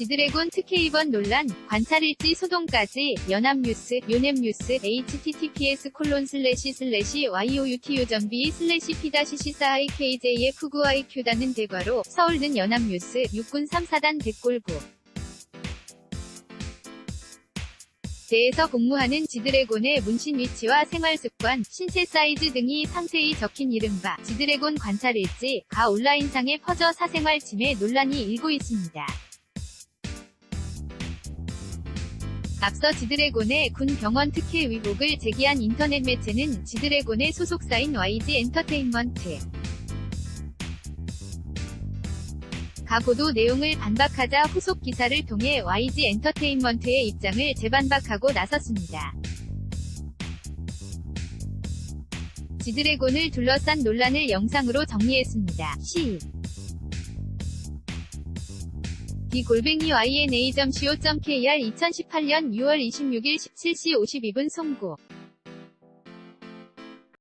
지드래곤 특혜 입원 논란, 관찰일지 소동까지, 연합뉴스, 요넵뉴스, https 콜론 슬래시 슬래시 youtu.b 슬래시 p-cc4 ikjf 9iq다는 대괄호, 서울는 연합뉴스, 육군 3사단 댓골구. 대에서 복무하는 지드래곤의 문신 위치와 생활 습관, 신체 사이즈 등이 상세히 적힌 이른바 지드래곤 관찰일지, 가 온라인상에 퍼져 사생활 침해 논란이 일고 있습니다. 앞서 지드래곤의 군 병원 특혜 의혹을 제기한 인터넷 매체는 지드래곤의 소속사인 YG 엔터테인먼트 가 보도 내용을 반박하자 후속 기사를 통해 YG 엔터테인먼트의 입장을 재반박하고 나섰습니다. 지드래곤을 둘러싼 논란을 영상으로 정리했습니다. 시 디골뱅이 yna.co.kr 2018년 6월 26일 17시 52분 송구